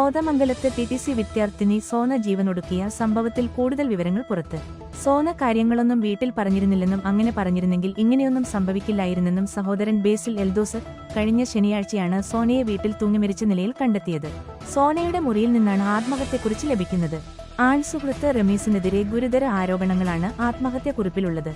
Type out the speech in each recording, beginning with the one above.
കോതമംഗലത്ത് T T C വിദ്യാർത്ഥിനി സോന ജീവനൊടുക്കിയ സംഭവത്തിൽ കൂടുതൽ വിവരങ്ങൾ പുറത്ത്. സോന കാര്യങ്ങളൊന്നും വീട്ടിൽ പറഞ്ഞിരുന്നില്ലെന്നും അങ്ങനെ പറഞ്ഞിരുന്നെങ്കിൽ ഇങ്ങനെയൊന്നും സംഭവിക്കില്ലായിരുന്നെന്നും സഹോദരൻ ബേസിൽ എൽദോസ് കഴിഞ്ഞ ശനിയാഴ്ചയാണ് സോനയെ വീട്ടിൽ തൂങ്ങിമരിച്ച നിലയിൽ കണ്ടെത്തിയത്. സോനയുടെ മുറിയിൽ നിന്നാണ് ആത്മഹത്യക്കുറിച്ച് ലഭിക്കുന്നത്. ആൺസുഹൃത്ത് റമീസിനെതിരെ ഗുരുതര ആരോപണങ്ങളാണ് ആത്മഹത്യക്കുറിപ്പിലുള്ളത്.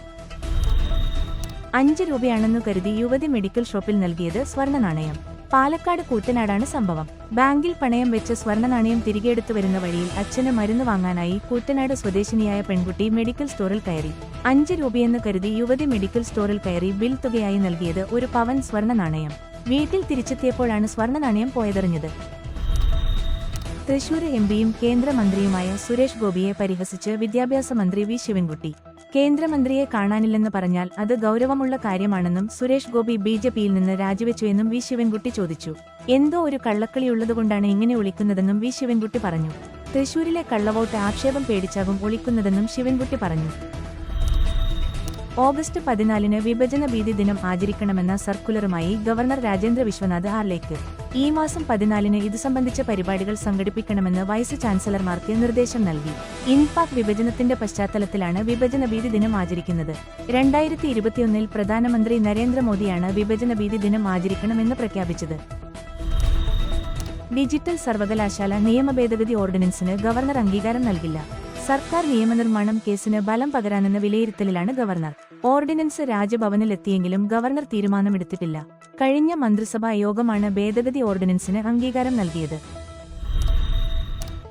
അഞ്ച് രൂപയാണെന്നു കരുതി യുവതി മെഡിക്കൽ ഷോപ്പിൽ നൽകിയത് സ്വർണ നാണയം പാലക്കാട് കൂറ്റനാടാണ് സംഭവം. ബാങ്കിൽ പണയം വെച്ച് സ്വർണ നാണയം തിരികെയെടുത്തു വരുന്ന വഴിയിൽ അച്ഛന് മരുന്ന് വാങ്ങാനായി കൂറ്റനാട് സ്വദേശിനിയായ പെൺകുട്ടി മെഡിക്കൽ സ്റ്റോറിൽ കയറി. അഞ്ച് രൂപയെന്ന് കരുതി യുവതി മെഡിക്കൽ സ്റ്റോറിൽ കയറി ബിൽ തുകയായി നൽകിയത് ഒരു പവൻ സ്വർണ നാണയം വീട്ടിൽ തിരിച്ചെത്തിയപ്പോഴാണ് സ്വർണ നാണയം പോയതെറിഞ്ഞത്. തൃശൂർ എംപിയും കേന്ദ്രമന്ത്രിയുമായ സുരേഷ് ഗോപിയെ പരിഹസിച്ച് വിദ്യാഭ്യാസ മന്ത്രി വി. ശിവൻകുട്ടി. കേന്ദ്രമന്ത്രിയെ കാണാനില്ലെന്ന് പറഞ്ഞാൽ അത് ഗൗരവമുള്ള കാര്യമാണെന്നും സുരേഷ് ഗോപി ബി ജെ പിയിൽ നിന്ന് രാജിവെച്ചുവെന്നും വി ശിവൻകുട്ടി ചോദിച്ചു. എന്തോ ഒരു കള്ളക്കളിയുള്ളതുകൊണ്ടാണ് ഇങ്ങനെ ഒളിക്കുന്നതെന്നും വി ശിവൻകുട്ടി പറഞ്ഞു. തൃശൂരിലെ കള്ളവോട്ട് ആക്ഷേപം പേടിച്ചാകും ഒളിക്കുന്നതെന്നും ശിവൻകുട്ടി പറഞ്ഞു. ഓഗസ്റ്റ് പതിനാലിന് വിഭജന ഭീതി ദിനം ആചരിക്കണമെന്ന സർക്കുലറുമായി ഗവർണർ രാജേന്ദ്ര വിശ്വനാഥ് ആർലേക്ക് ഈ മാസം പതിനാലിന് ഇതു സംബന്ധിച്ച പരിപാടികൾ സംഘടിപ്പിക്കണമെന്ന് വൈസ് ചാൻസലർമാർക്ക് നിർദ്ദേശം നൽകി. ഇൻപാക് വിഭജനത്തിന്റെ പശ്ചാത്തലത്തിലാണ് വിഭജന ഭീതി ദിനം ആചരിക്കുന്നത്. രണ്ടായിരത്തി ഇരുപത്തിയൊന്നിൽ പ്രധാനമന്ത്രി നരേന്ദ്രമോദിയാണ് വിഭജന ഭീതി ദിനം ആചരിക്കണമെന്ന് പ്രഖ്യാപിച്ചത്. ഡിജിറ്റൽ സർവകലാശാല നിയമ ഭേദഗതി ഓർഡിനൻസിന് ഗവർണർ അംഗീകാരം നൽകില്ല. സർക്കാർ നിയമനിർമ്മാണം കേസിന് ബലം പകരാനെന്ന വിലയിരുത്തലിലാണ് ഗവർണർ. ഓർഡിനൻസ് രാജ്ഭവനിലെത്തിയെങ്കിലും ഗവർണർ തീരുമാനമെടുത്തിട്ടില്ല. കഴിഞ്ഞ മന്ത്രിസഭാ യോഗമാണ് ഭേദഗതി ഓർഡിനൻസിന് അംഗീകാരം നൽകിയത്.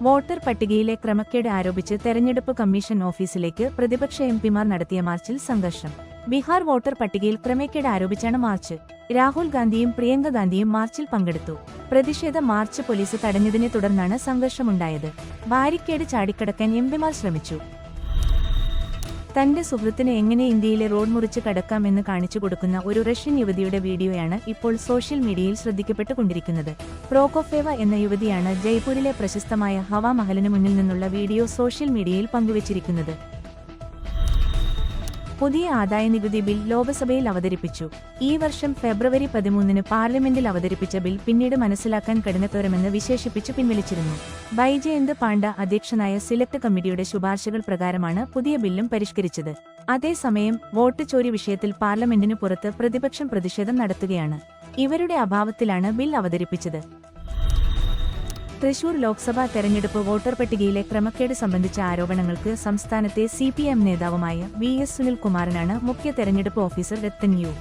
വോട്ടർ പട്ടികയിലെ ക്രമക്കേട് ആരോപിച്ച് തെരഞ്ഞെടുപ്പ് കമ്മീഷൻ ഓഫീസിലേക്ക് പ്രതിപക്ഷ എംപിമാർ നടത്തിയ മാർച്ചിൽ സംഘർഷം. ബീഹാർ വോട്ടർ പട്ടികയിൽ ക്രമക്കേട് ആരോപിച്ചാണ് മാർച്ച്. രാഹുൽ ഗാന്ധിയും പ്രിയങ്ക ഗാന്ധിയും മാർച്ചിൽ പങ്കെടുത്തു. പ്രതിഷേധ മാർച്ച് പോലീസ് തടഞ്ഞതിനെ തുടർന്നാണ് സംഘർഷമുണ്ടായത്. ബാരിക്കേഡ് ചാടിക്കടക്കാൻ എംപിമാർ ശ്രമിച്ചു. തന്റെ സുഹൃത്തിന് എങ്ങനെ ഇന്ത്യയിലെ റോഡ് മുറിച്ച് കടക്കാമെന്ന് കാണിച്ചു കൊടുക്കുന്ന ഒരു റഷ്യൻ യുവതിയുടെ വീഡിയോയാണ് ഇപ്പോൾ സോഷ്യൽ മീഡിയയിൽ ശ്രദ്ധിക്കപ്പെട്ടുകൊണ്ടിരിക്കുന്നത്. പ്രോകോഫേവ എന്ന യുവതിയാണ് ജയ്പൂരിലെ പ്രശസ്തമായ ഹവാ മഹലിന് മുന്നിൽ നിന്നുള്ള വീഡിയോ സോഷ്യൽ മീഡിയയിൽ പങ്കുവച്ചിരിക്കുന്നത്. പുതിയ ആദായനികുതി ബിൽ ലോക്സഭയിൽ അവതരിപ്പിച്ചു. ഈ വർഷം ഫെബ്രുവരി പതിമൂന്നിന് പാർലമെന്റിൽ അവതരിപ്പിച്ച ബിൽ പിന്നീട് മനസ്സിലാക്കാൻ കഠിനത്തോരമെന്ന് വിശേഷിപ്പിച്ച് പിൻവലിച്ചിരുന്നു. ബൈജയന്ത് പാണ്ഡ അധ്യക്ഷനായ സിലക്ട് കമ്മിറ്റിയുടെ ശുപാർശകൾ പ്രകാരമാണ് പുതിയ ബില്ലും പരിഷ്കരിച്ചത്. അതേസമയം വോട്ട് ചോരി വിഷയത്തിൽ പാർലമെന്റിനു പുറത്ത് പ്രതിപക്ഷം പ്രതിഷേധം നടത്തുകയാണ്. ഇവരുടെ അഭാവത്തിലാണ് ബിൽ അവതരിപ്പിച്ചത്. തൃശൂർ ലോക്സഭാ തെരഞ്ഞെടുപ്പ് വോട്ടർ പട്ടികയിലെ ക്രമക്കേട് സംബന്ധിച്ച ആരോപണങ്ങൾക്ക് സംസ്ഥാനത്തെ സി പി എം നേതാവുമായ വി എസ് സുനിൽകുമാറിനാണ് മുഖ്യ തെരഞ്ഞെടുപ്പ് ഓഫീസർ രത്തൻ യു.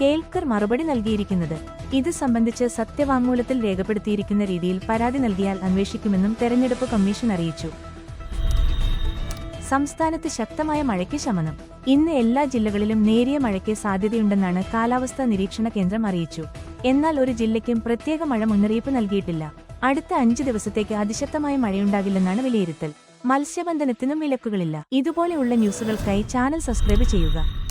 കേൽക്കർ മറുപടി നൽകിയിരിക്കുന്നത്. ഇത് സംബന്ധിച്ച് സത്യവാങ്മൂലത്തിൽ രേഖപ്പെടുത്തിയിരിക്കുന്ന രീതിയിൽ പരാതി നൽകിയാൽ അന്വേഷിക്കുമെന്നും തെരഞ്ഞെടുപ്പ് കമ്മീഷൻ അറിയിച്ചു. സംസ്ഥാനത്ത് ശക്തമായ മഴയ്ക്ക് ശമനം. ഇന്ന് എല്ലാ ജില്ലകളിലും നേരിയ മഴയ്ക്ക് സാധ്യതയുണ്ടെന്നാണ് കാലാവസ്ഥാ നിരീക്ഷണ കേന്ദ്രം അറിയിച്ചു. എന്നാൽ ഒരു ജില്ലയ്ക്കും പ്രത്യേക മഴ മുന്നറിയിപ്പ് നൽകിയിട്ടില്ല. അടുത്ത അഞ്ച് ദിവസത്തേക്ക് അതിശക്തമായ മഴയുണ്ടാകില്ലെന്നാണ് വിലയിരുത്തൽ. മത്സ്യബന്ധനത്തിനും വിലക്കുകളില്ല. ഇതുപോലെയുള്ള ന്യൂസുകൾക്കായി ചാനൽ സബ്സ്ക്രൈബ് ചെയ്യുക.